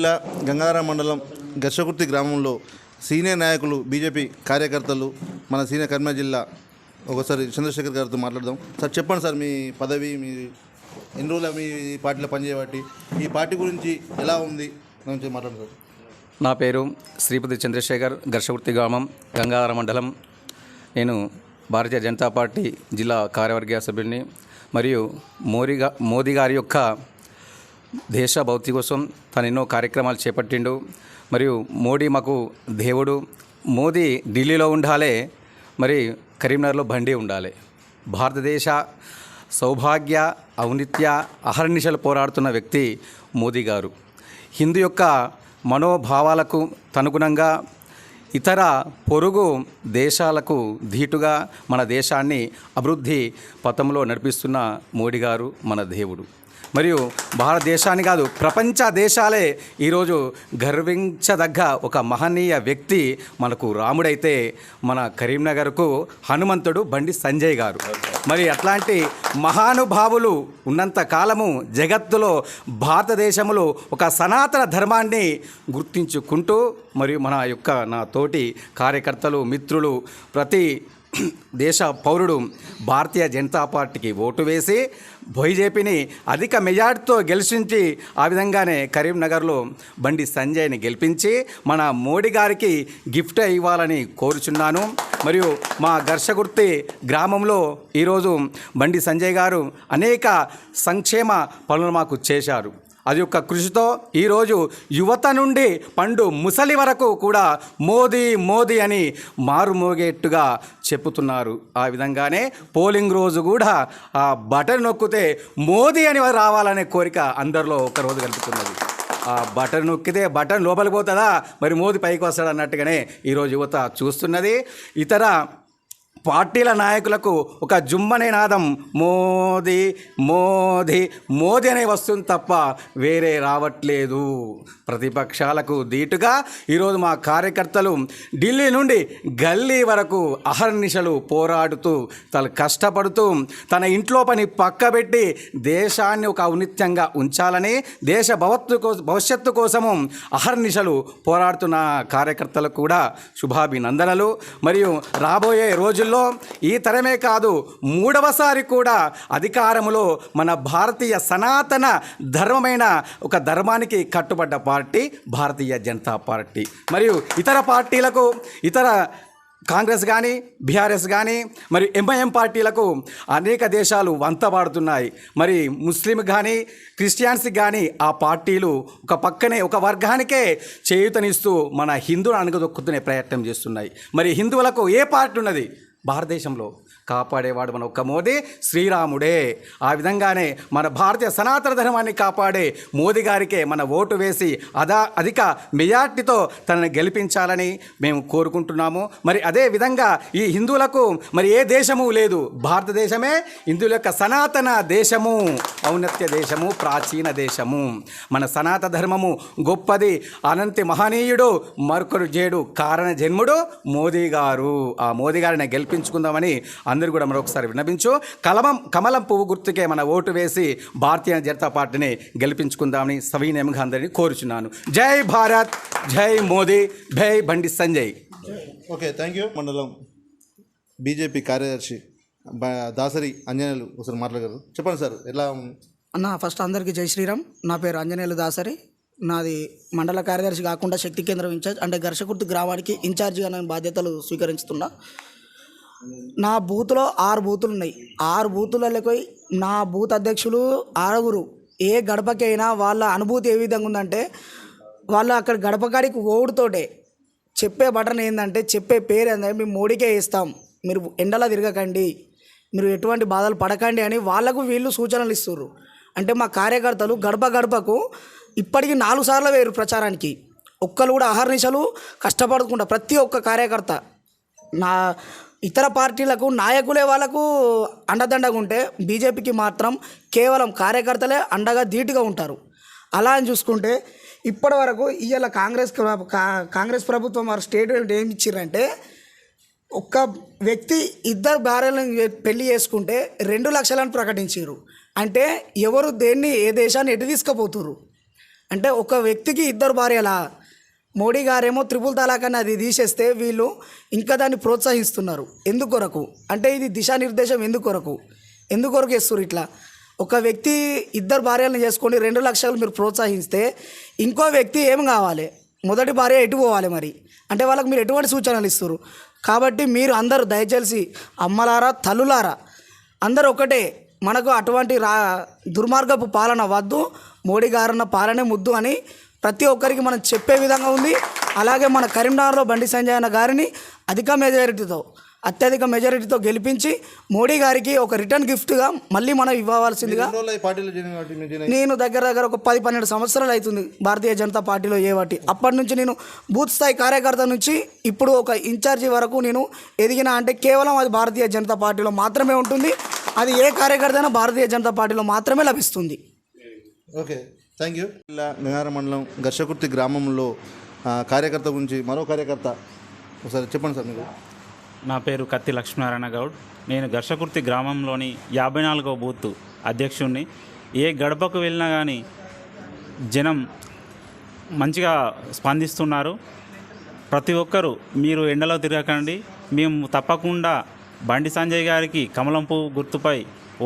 జిల్లా గంగాధర మండలం గర్షకుర్తి గ్రామంలో సీనియర్ నాయకులు బీజేపీ కార్యకర్తలు మన సీనియర్ కర్మ జిల్లా ఒకసారి చంద్రశేఖర్ గారితో మాట్లాడదాం. సార్ చెప్పండి సార్ మీ పదవి మీ ఎన్ని రోజులు మీ పార్టీలో పనిచేయబట్టి ఈ పార్టీ గురించి ఎలా ఉంది? గురించి మాట్లాడదాం సార్. నా పేరు శ్రీపతి చంద్రశేఖర్ ఘర్షవృత్తి గ్రామం గంగాధర మండలం. నేను భారతీయ జనతా పార్టీ జిల్లా కార్యవర్గ సభ్యుడిని మరియు మోదీగా మోదీ గారి యొక్క దేశ భౌతి కోసం తను ఎన్నో కార్యక్రమాలు చేపట్టిండు. మరియు మోడీ మాకు దేవుడు. మోదీ ఢిల్లీలో ఉండాలి మరి కరీంనగర్లో బండి ఉండాలి. భారతదేశ సౌభాగ్య ఔనిత్య అహర్నిశలు పోరాడుతున్న వ్యక్తి మోదీ గారు. హిందూ యొక్క మనోభావాలకు తనుగుణంగా ఇతర పొరుగు దేశాలకు ధీటుగా మన దేశాన్ని అభివృద్ధి పథంలో నడిపిస్తున్న మోడీ గారు మన దేవుడు. మరియు భారతదేశాన్ని కాదు ప్రపంచ దేశాలే ఈరోజు గర్వించదగ్గ ఒక మహనీయ వ్యక్తి మనకు రాముడైతే మన కరీంనగర్కు హనుమంతుడు బండి సంజయ్ గారు. మరి అట్లాంటి మహానుభావులు ఉన్నంత కాలము జగత్తులో భారతదేశంలో ఒక సనాతన ధర్మాన్ని గుర్తించుకుంటూ మరియు మన యొక్క నా తోటి కార్యకర్తలు మిత్రులు ప్రతి దేశ పౌరుడు భారతీయ జనతా పార్టీకి ఓటు వేసి బీజేపీని అధిక మెజార్టీతో గెలిచించి ఆ విధంగానే కరీంనగర్లో బండి సంజయ్ని గెలిపించి మన మోడీ గారికి గిఫ్ట్ ఇవ్వాలని కోరుచున్నాను. మరియు మా ఘర్షగుర్తి గ్రామంలో ఈరోజు బండి సంజయ్ గారు అనేక సంక్షేమ పనులు మాకు చేశారు. అది యొక్క కృషితో ఈరోజు యువత నుండి పండు ముసలి వరకు కూడా మోదీ మోదీ అని మారుమోగేట్టుగా చెప్పుతున్నారు. ఆ విధంగానే పోలింగ్ రోజు కూడా ఆ బటన్ నొక్కితే మోదీ అని రావాలనే కోరిక అందరిలో ఒకరోజు కలుపుతున్నది. ఆ బటన్ నొక్కితే బటన్ లోపలికి పోతుందా? మరి మోదీ పైకి వస్తాడు అన్నట్టుగానే ఈరోజు యువత చూస్తున్నది. ఇతర పార్టీల నాయకులకు ఒక జుమ్మనే నాదం. మోదీ మోదీ మోదీ అనే వస్తుంది తప్ప వేరే రావట్లేదు. ప్రతిపక్షాలకు ధీటుగా ఈరోజు మా కార్యకర్తలు ఢిల్లీ నుండి గల్లీ వరకు అహర్నిశలు పోరాడుతూ తను కష్టపడుతూ తన ఇంట్లో పని పక్కబెట్టి దేశాన్ని ఒక ఔనిత్యంగా ఉంచాలని దేశ భవత్తు కోసం భవిష్యత్తు కోసము అహర్నిశలు పోరాడుతున్న కార్యకర్తలకు కూడా శుభాభినందనలు. మరియు రాబోయే రోజుల్లో ఈ తరమే కాదు మూడవసారి కూడా అధికారములో మన భారతీయ సనాతన ధర్మమైన ఒక ధర్మానికి కట్టుబడ్డ పార్టీ భారతీయ జనతా పార్టీ. మరియు ఇతర పార్టీలకు ఇతర కాంగ్రెస్ కానీ బీఆర్ఎస్ కానీ మరి ఎంఐఎం పార్టీలకు అనేక దేశాలు వంతబాడుతున్నాయి. మరి ముస్లిం కానీ క్రిస్టియన్స్ కానీ ఆ పార్టీలు ఒక పక్కనే ఒక వర్గానికే చేయూతనిస్తూ మన హిందువులు అణగదొక్కుతునే ప్రయత్నం చేస్తున్నాయి. మరి హిందువులకు ఏ పార్టీ ఉన్నది? భారతదేశంలో కాపాడేవాడు మన ఒక్క మోదీ శ్రీరాముడే. ఆ విధంగానే మన భారతీయ సనాతన ధర్మాన్ని కాపాడే మోదీ గారికే మన ఓటు వేసి అదా అధిక మెజార్టీతో తనని గెలిపించాలని మేము కోరుకుంటున్నాము. మరి అదే విధంగా ఈ హిందువులకు మరి ఏ దేశము లేదు. భారతదేశమే హిందువుల యొక్క సనాతన దేశము ఔన్నత్య దేశము ప్రాచీన దేశము. మన సనాతన ధర్మము గొప్పది అనంతి మహనీయుడు మరొకరు జేడు కారణ జన్ముడు మోదీ గారు. ఆ మోదీ గారిని గెలిపించుకుందామని అందరూ కూడా మరొకసారి విన్నపించు కలమం కమలం పువ్వు గుర్తుకే మన ఓటు వేసి భారతీయ జనతా పార్టీని గెలిపించుకుందామని సవినయంగా అందరినీ కోరుచున్నాను. జై భారత్ జై మోదీ జై Bandi Sanjay. Okay thank you. మండలం బీజేపీ కార్యదర్శి బ- దాసరి అంజనేయులు ఒకసారి మాట్లాడగలరు. చెప్పండి సార్ ఎలా అన్న ఫస్ట్ అందరికీ జై శ్రీరామ్. నా పేరు అంజనేయులు దాసరి. నాది మండల కార్యదర్శి కాకుండా శక్తి కేంద్రం ఇన్ఛార్జ్ అంటే ఘర్షకుర్తి గ్రామానికి ఇన్ఛార్జిగా నేను బాధ్యతలు స్వీకరించుతున్నా. నా బూత్లో ఆరు బూతులు ఉన్నాయి ఆరు బూతులకి నా బూత్ అధ్యక్షులు ఆరుగురు ఏ గడపకైనా వాళ్ళ అనుభూతి ఏ విధంగా ఉందంటే వాళ్ళు అక్కడ గడపకాడికి ఓడుతోటే చెప్పే బటన్ ఏంటంటే చెప్పే పేరు ఏంటంటే మేము మోడీకే ఇస్తాం. మీరు ఎండలా తిరగకండి. మీరు ఎటువంటి బాధలు పడకండి అని వాళ్ళకు వీళ్ళు సూచనలు ఇస్తుర్రు. అంటే మా కార్యకర్తలు గడప గడపకు ఇప్పటికీ నాలుగు సార్లు వేరు ప్రచారానికి. ఒక్కరు కూడా అహర్నిశలు కష్టపడకుండా ప్రతి ఒక్క కార్యకర్త నా ఇతర పార్టీలకు నాయకులే వాళ్ళకు అండదండగా ఉంటే బీజేపీకి మాత్రం కేవలం కార్యకర్తలే అండగా ధీటుగా ఉంటారు. అలా అని చూసుకుంటే ఇప్పటి వరకు ఇవాళ కాంగ్రెస్ కా- కాంగ్రెస్ ప్రభుత్వం వారు స్టేట్మెంట్ ఏమి ఇచ్చారంటే ఒక్క వ్యక్తి ఇద్దరు భార్యలను పెళ్ళి చేసుకుంటే రెండు లక్షలను ప్రకటించారు అంటే ఎవరు దేన్ని ఏ దేశాన్ని ఎటు తీసుకుపోతున్నారు అంటే ఒక వ్యక్తికి ఇద్దరు భార్యలా మోడీ గారేమో త్రిపుల్ తలాక్ అని అది తీసేస్తే వీళ్ళు ఇంకా దాన్ని ప్రోత్సహిస్తున్నారు. ఎందుకొరకు అంటే ఇది దిశానిర్దేశం ఎందుకొరకు ఎందుకొరకు ఇస్తారు ఇట్లా? ఒక వ్యక్తి ఇద్దరు భార్యలను చేసుకొని రెండు లక్షలు మీరు ప్రోత్సహిస్తే ఇంకో వ్యక్తి ఏం కావాలి? మొదటి భార్య ఎటు పోవాలి మరి? అంటే వాళ్ళకి మీరు ఎటువంటి సూచనలు ఇస్తారు కాబట్టి మీరు అందరూ దయచేసి అమ్మలారా తల్లులారా అందరూ ఒకటే. మనకు అటువంటి రా దుర్మార్గపు పాలన వద్దు మోడీ గారన్న పాలనే ముద్దు అని ప్రతి ఒక్కరికి మనం చెప్పే విధంగా ఉంది. అలాగే మన కరీంనగర్లో బండి సంజయ్ అన్న గారిని అధిక మెజారిటీతో అత్యధిక మెజారిటీతో గెలిపించి మోడీ గారికి ఒక రిటర్న్ గిఫ్ట్గా మళ్ళీ మనం ఇవ్వవలసిందిగా నేను దగ్గర దగ్గర ఒక పది పన్నెండు సంవత్సరాలు అవుతుంది భారతీయ జనతా పార్టీలో ఏ వాటి. అప్పటి నుంచి నేను బూత్ స్థాయి కార్యకర్త నుంచి ఇప్పుడు ఒక ఇన్ఛార్జి వరకు నేను ఎదిగిన అంటే కేవలం అది భారతీయ జనతా పార్టీలో మాత్రమే ఉంటుంది. అది ఏ కార్యకర్త అయినా భారతీయ జనతా పార్టీలో మాత్రమే లభిస్తుంది. ఓకే. థ్యాంక్ యూ జిల్లా నినార మండలం ఘర్షకుర్తి గ్రామంలో కార్యకర్త గురించి మరో కార్యకర్త ఒకసారి చెప్పండి సార్ మీరు నా పేరు కత్తి లక్ష్మీనారాయణ గౌడ్. నేను ఘర్షకుర్తి గ్రామంలోని యాభై నాలుగో బూత్ అధ్యక్షుడిని ఏ గడపకు వెళ్ళినా కానీ జనం మంచిగా స్పందిస్తున్నారు. ప్రతి ఒక్కరూ మీరు ఎండలో తిరగకండి. మేము తప్పకుండా బండి సంజయ్ గారికి కమలం పువ్వు గుర్తుపై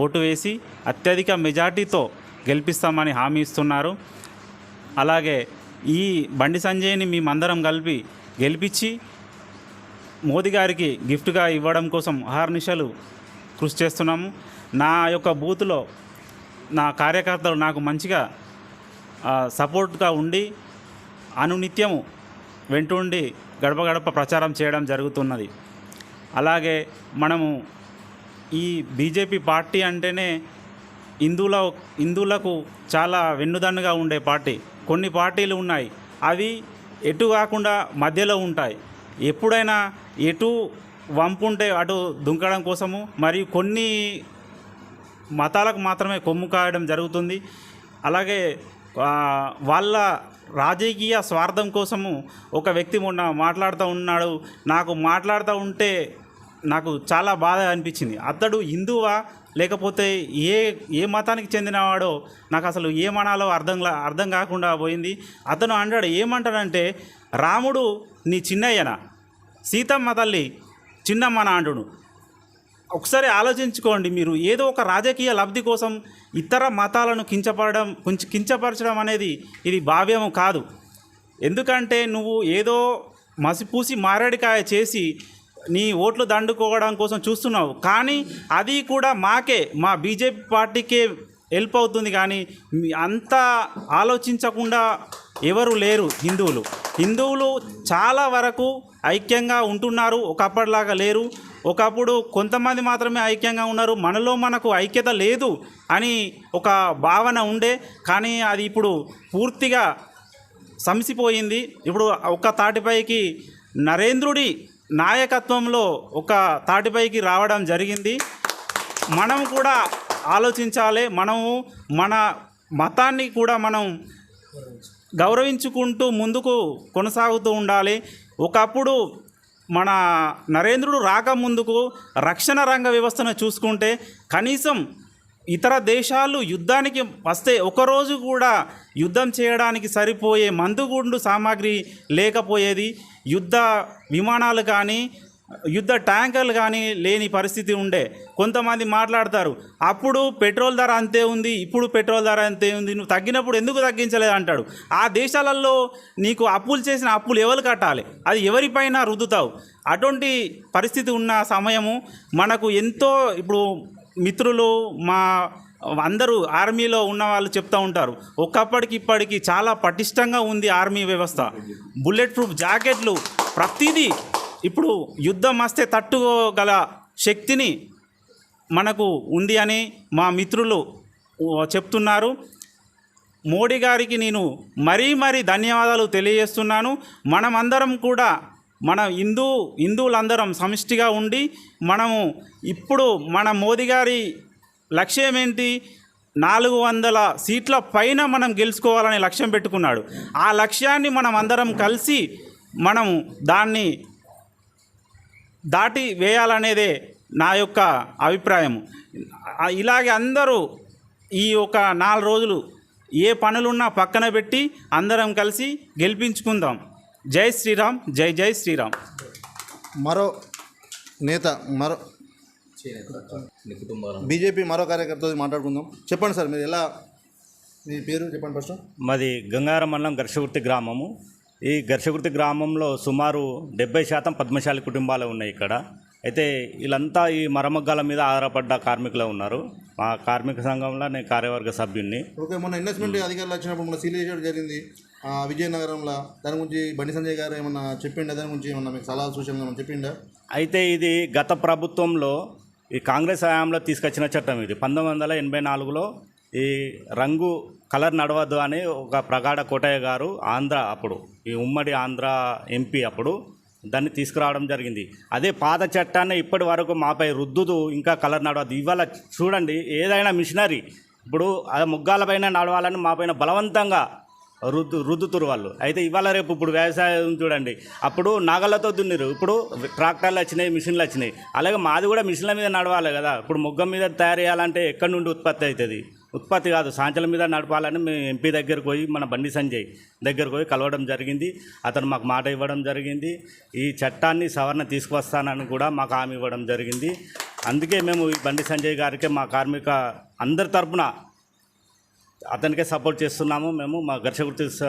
ఓటు వేసి అత్యధిక మెజార్టీతో గెలిపిస్తామని హామీ ఇస్తున్నారు. అలాగే ఈ బండి సంజయ్ని మేమందరం కలిపి గెలిపించి మోదీ గారికి గిఫ్ట్గా ఇవ్వడం కోసం అహర్నిశలు కృషి చేస్తున్నాము. నా యొక్క బూత్లో నా కార్యకర్తలు నాకు మంచిగా సపోర్ట్గా ఉండి అనునిత్యము వెంటుండి గడప గడప ప్రచారం చేయడం జరుగుతున్నది. అలాగే మనము ఈ బీజేపీ పార్టీ అంటేనే హిందువుల హిందువులకు చాలా వెన్నుదన్నుగా ఉండే పార్టీ. కొన్ని పార్టీలు ఉన్నాయి. అవి ఎటు కాకుండా మధ్యలో ఉంటాయి. ఎప్పుడైనా ఎటు వంపు ఉంటే అటు దుంకడం కోసము మరియు కొన్ని మతాలకు మాత్రమే కొమ్ము కాయడం జరుగుతుంది. అలాగే వాళ్ళ రాజకీయ స్వార్థం కోసము ఒక వ్యక్తి మొన్న మాట్లాడుతూ ఉన్నాడు. నాకు మాట్లాడుతూ ఉంటే నాకు చాలా బాధ అనిపించింది. అతడు హిందువా? లేకపోతే ఏ ఏ మతానికి చెందినవాడో? నాకు అసలు ఏమనాలో అర్థం అర్థం కాకుండా పోయింది. అతను అంటాడు ఏమంటాడంటే రాముడు నీ చిన్నయ్యనా? సీతమ్మ తల్లి చిన్నమ్మ అంటుడు. ఒకసారి ఆలోచించుకోండి మీరు. ఏదో ఒక రాజకీయ లబ్ధి కోసం ఇతర మతాలను కించపడడం కొంచెం కించపరచడం అనేది ఇది భావ్యము కాదు. ఎందుకంటే నువ్వు ఏదో మసిపూసి మారేడికాయ చేసి నీ ఓట్లు దండుకోవడం కోసం చూస్తున్నావు. కానీ అది కూడా మాకే మా బీజేపీ పార్టీకే హెల్ప్ అవుతుంది కానీ అంత ఆలోచించకుండా ఎవరు లేరు హిందువులు. హిందువులు చాలా వరకు ఐక్యంగా ఉంటున్నారు ఒకప్పటిలాగా లేరు. ఒకప్పుడు కొంతమంది మాత్రమే ఐక్యంగా ఉన్నారు మనలో మనకు ఐక్యత లేదు అని ఒక భావన ఉండే కానీ అది ఇప్పుడు పూర్తిగా సమసిపోయింది. ఇప్పుడు ఒక తాటిపైకి నరేంద్రుడి నాయకత్వంలో ఒక తాటిపైకి రావడం జరిగింది. మనం కూడా ఆలోచించాలి. మనము మన మతాన్ని కూడా మనం గౌరవించుకుంటూ ముందుకు కొనసాగుతూ ఉండాలి. ఒకప్పుడు మన నరేంద్రుడు రాకముందుకు రక్షణ రంగ వ్యవస్థను చూసుకుంటే కనీసం ఇతర దేశాలు యుద్ధానికి వస్తే ఒకరోజు కూడా యుద్ధం చేయడానికి సరిపోయే మందుగుండు సామాగ్రి లేకపోయేది. యుద్ధ విమానాలు కానీ యుద్ధ ట్యాంకర్లు కానీ లేని పరిస్థితి ఉండే. కొంతమంది మాట్లాడతారు అప్పుడు పెట్రోల్ ధర అంతే ఉంది ఇప్పుడు పెట్రోల్ ధర అంతే ఉంది నువ్వు తగ్గినప్పుడు ఎందుకు తగ్గించలేదు? అంటాడు. ఆ దేశాలలో నీకు అప్పులు చేసిన అప్పులు ఎవరు కట్టాలి? అది ఎవరిపైన రుద్దుతావు. అటువంటి పరిస్థితి ఉన్న సమయము మనకు ఎంతో ఇప్పుడు మిత్రులు మా అందరూ ఆర్మీలో ఉన్న వాళ్ళు చెప్తూ ఉంటారు. ఒకప్పటికి ఇప్పటికి చాలా పటిష్టంగా ఉంది ఆర్మీ వ్యవస్థ. బుల్లెట్ ప్రూఫ్ జాకెట్లు ప్రతిదీ ఇప్పుడు యుద్ధం వస్తే తట్టుకోగల శక్తిని మనకు ఉంది అని మా మిత్రులు చెప్తున్నారు. మోడీ గారికి నేను మరీ మరీ ధన్యవాదాలు తెలియజేస్తున్నాను. మనమందరం కూడా మన హిందూ హిందువులందరం సమిష్టిగా ఉండి మనము ఇప్పుడు మన మోదీ గారి లక్ష్యం ఏంటి నాలుగు వందల సీట్ల పైన మనం గెలుచుకోవాలనే లక్ష్యం పెట్టుకున్నాడు. ఆ లక్ష్యాన్ని మనం అందరం కలిసి మనం దాన్ని దాటి వేయాలనేదే నా యొక్క అభిప్రాయం ఇలాగే అందరూ ఈ ఒక నాలుగు రోజులు ఏ పనులున్నా పక్కన పెట్టి అందరం కలిసి గెలిపించుకుందాం. జై శ్రీరామ్ జై జై శ్రీరామ్. మరో నేత మరో బీజేపీ మరో కార్యకర్తతో మాట్లాడుకుందాం. చెప్పండి సార్ మీరు ఎలా మీ పేరు చెప్పండి ఫస్ట్. మాది గంగారం మండలం ఘర్షగుర్తి గ్రామము. ఈ ఘర్షగుర్తి గ్రామంలో సుమారు డెబ్బై శాతం పద్మశాలి కుటుంబాలు ఉన్నాయి ఇక్కడ. అయితే వీళ్ళంతా ఈ మరమగ్గాల మీద ఆధారపడ్డ కార్మికులు ఉన్నారు. మా కార్మిక సంఘంలో నేను కార్యవర్గ సభ్యుడిని ఓకే మొన్న ఇన్వెస్ట్మెంట్ అధికారులు వచ్చినప్పుడు మన సీల్ చేయడం జరిగింది. ఆ, విజయనగరంలో దాని గురించి బండి సంజయ్ గారు ఏమన్నా చెప్పిండా? దాని గురించి ఏమన్నా మీకు సలహా సూచనలు ఏమన్నా చెప్పిండా? అయితే ఇది గత ప్రభుత్వంలో ఈ కాంగ్రెస్ హయాంలో తీసుకొచ్చిన చట్టం ఇది. పంతొమ్మిది వందల ఎనభై నాలుగులో ఈ రంగు కలర్ నడవద్దు అని ఒక ప్రగాఢ కోటయ్య గారు ఆంధ్ర అప్పుడు ఈ ఉమ్మడి ఆంధ్ర ఎంపీ అప్పుడు దాన్ని తీసుకురావడం జరిగింది. అదే పాత చట్టాన్ని ఇప్పటి వరకు మాపై రుద్దుదు ఇంకా కలర్ నడవద్దు. ఇవాళ చూడండి ఏదైనా మిషనరీ ఇప్పుడు ఆ ముగ్గాలపైన నడవాలని మాపైన బలవంతంగా రుద్దు రుద్దుతురు వాళ్ళు. అయితే ఇవాళ రేపు ఇప్పుడు వ్యవసాయం చూడండి. అప్పుడు నాగళ్ళతో దున్నిరు. ఇప్పుడు ట్రాక్టర్లు వచ్చినాయి మిషన్లు వచ్చినాయి. అలాగే మాది కూడా మిషన్ల మీద నడవాలి కదా. ఇప్పుడు మొగ్గం మీద తయారు చేయాలంటే ఎక్కడి నుండి ఉత్పత్తి అవుతుంది? ఉత్పత్తి కాదు సాంచల మీద నడపాలని మేము ఎంపీ దగ్గరకు పోయి మన బండి సంజయ్ దగ్గరకు పోయి కలవడం జరిగింది. అతను మాకు మాట ఇవ్వడం జరిగింది. ఈ చట్టాన్ని సవరణ తీసుకువస్తానని కూడా మాకు హామీ ఇవ్వడం జరిగింది. అందుకే మేము ఈ బండి సంజయ్ గారికి మా కార్మిక అందరి తరపున అతనికే సపోర్ట్ చేస్తున్నాము మేము మా ఘర్షగుర్తి స-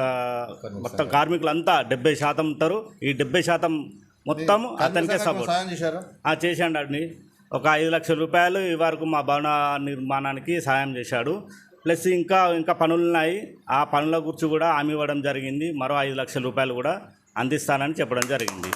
మొత్తం కార్మికులంతా డెబ్బై శాతం ఉంటారు. ఈ డెబ్బై శాతం మొత్తం అతనికే సపోర్ట్. చేశాడు అండి. ఒక ఐదు లక్షల రూపాయలు ఈ వరకు మా భవన నిర్మాణానికి సాయం చేశాడు. ప్లస్ ఇంకా ఇంకా పనులు ఉన్నాయి ఆ పనుల గురించి కూడా హామీ ఇవ్వడం జరిగింది. మరో ఐదు లక్షల రూపాయలు కూడా అందిస్తానని చెప్పడం జరిగింది.